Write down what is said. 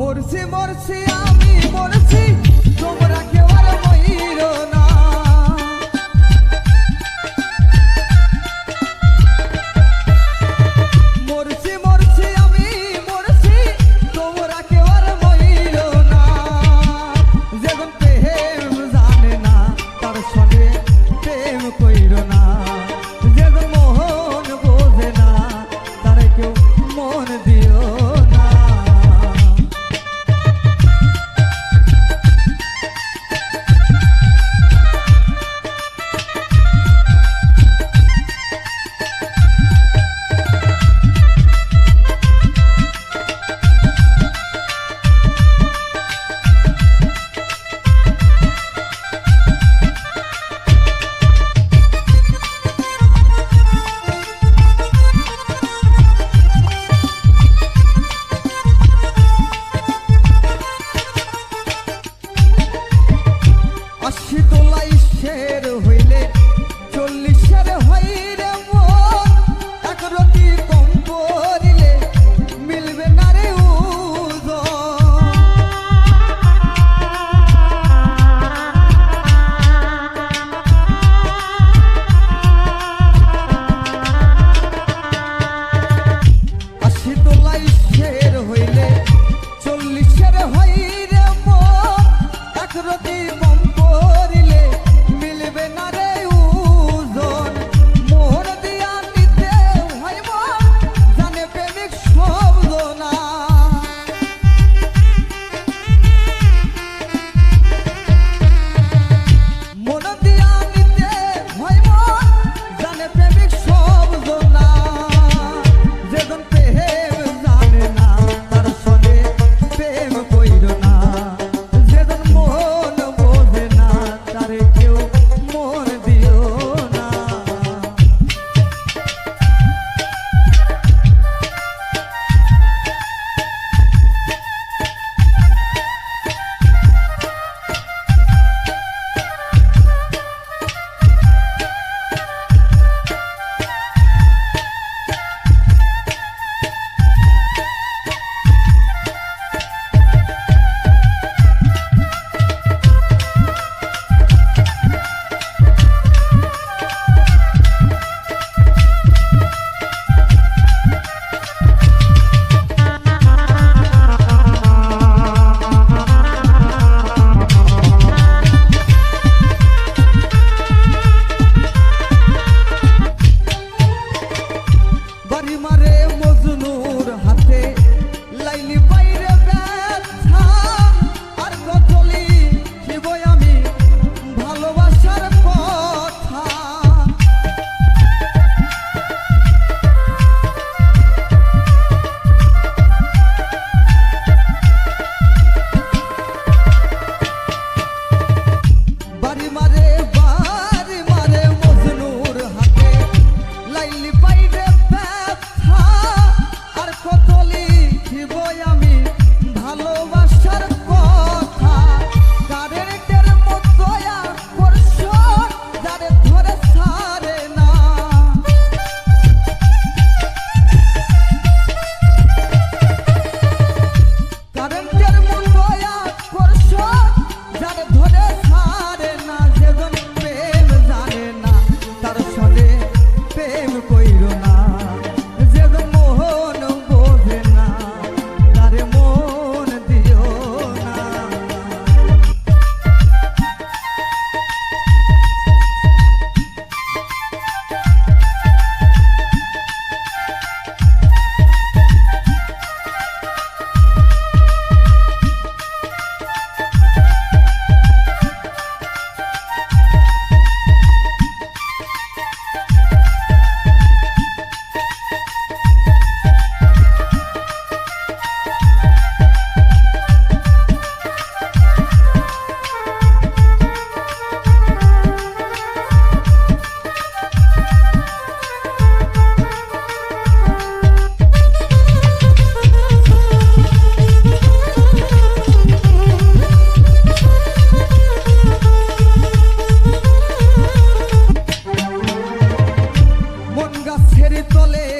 মরছি মরছি আমি মরছি। আশি তোলাই শের হইলে চল্লিশের বাড়ি মারে যদি